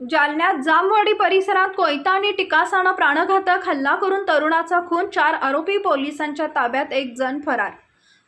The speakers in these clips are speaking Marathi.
जालन्यात जामवाडी परिसरात कोयता आणि टिकासानं प्राणघातक हल्ला करून तरुणाचा खून चार आरोपी पोलिसांच्या ताब्यात एक जण फरार.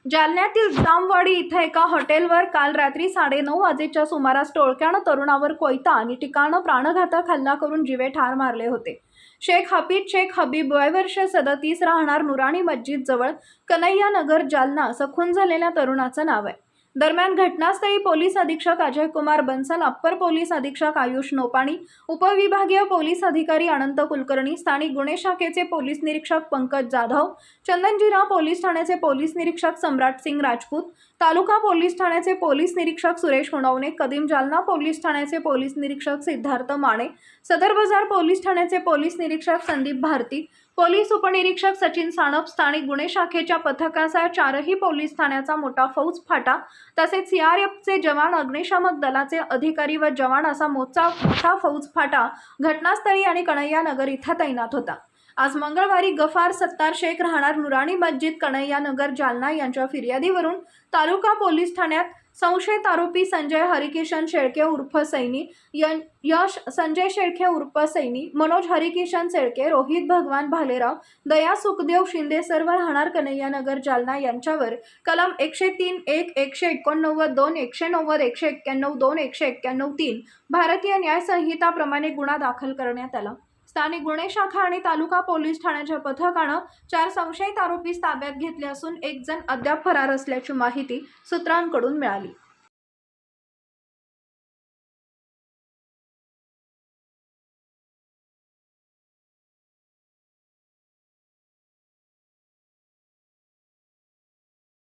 जालन्यातील जामवाडी इथं एका हॉटेलवर काल रात्री साडेनऊ वाजेच्या सुमारास टोळक्यानं तरुणावर कोयता आणि टिकाणं प्राणघातक हल्ला करून जिवे ठार मारले होते. शेख हफीद शेख हबीब वयवर्ष सदतीस राहणार नुराणी मस्जिद जवळ कन्हैया नगर जालना सखून झालेल्या तरुणाचं नाव आहे. दरम्यान घटनास्थळी पोलीस अधीक्षक अजय कुमार बन्सल अप्पर पोलीस अधीक्षक आयुष नोपाणी उपविभागीय पोलीस अधिकारी अनंत कुलकर्णी स्थानिक गुन्हे शाखेचे पोलीस निरीक्षक पंकज जाधव चंदनजीराव पोलीस ठाण्याचे पोलीस निरीक्षक सम्राट सिंग राजपूत तालुका पोलीस ठाण्याचे पोलीस निरीक्षक सुरेश हुणवणे कदीम जालना पोलीस ठाण्याचे पोलीस निरीक्षक सिद्धार्थ माने सदर बाजार पोलीस ठाण्याचे पोलीस निरीक्षक संदीप भारती पोलीस उपनिरीक्षक सचिन सानप स्थानिक गुन्हे शाखेच्या पथकाचा चारही पोलीस ठाण्याचा मोठा फौज फाटा तसेच सीआरएफचे जवान अग्निशामक दलाचे अधिकारी व जवान असा मोठा मोठा फौज फाटा घटनास्थळी आणि कन्हैया नगर इथं तैनात होता. आज मंगळवारी गफार सत्तार शेख राहणार नुराणी मस्जिद कणैया नगर जालना यांच्या फिर्यादीवरून तालुका पोलीस ठाण्यात संशयित आरोपी संजय हरिकिशन शेळके उर्फ सैनी यन- यश संजय शेळके उर्फ सैनी मनोज हरिकिशन शेळके रोहित भगवान भालेराव दया सुखदेव शिंदे सर्व राहणार कन्हैयानगर जालना यांच्यावर कलम एकशे तीन एक एकशे एकोणनव्वद दोन एकशे नव्वद एकशे एक्क्याण्णव दोन एकशे एक्क्याण्णव तीन भारतीय न्यायसंहिताप्रमाणे गुन्हा दाखल करण्यात आला. स्थानिक गुन्हे शाखा आणि तालुका पोलीस ठाण्याच्या पथकानं चार संशयित आरोपी ताब्यात घेतले असून एक जण अद्याप फरार असल्याची माहिती सूत्रांकडून मिळाली.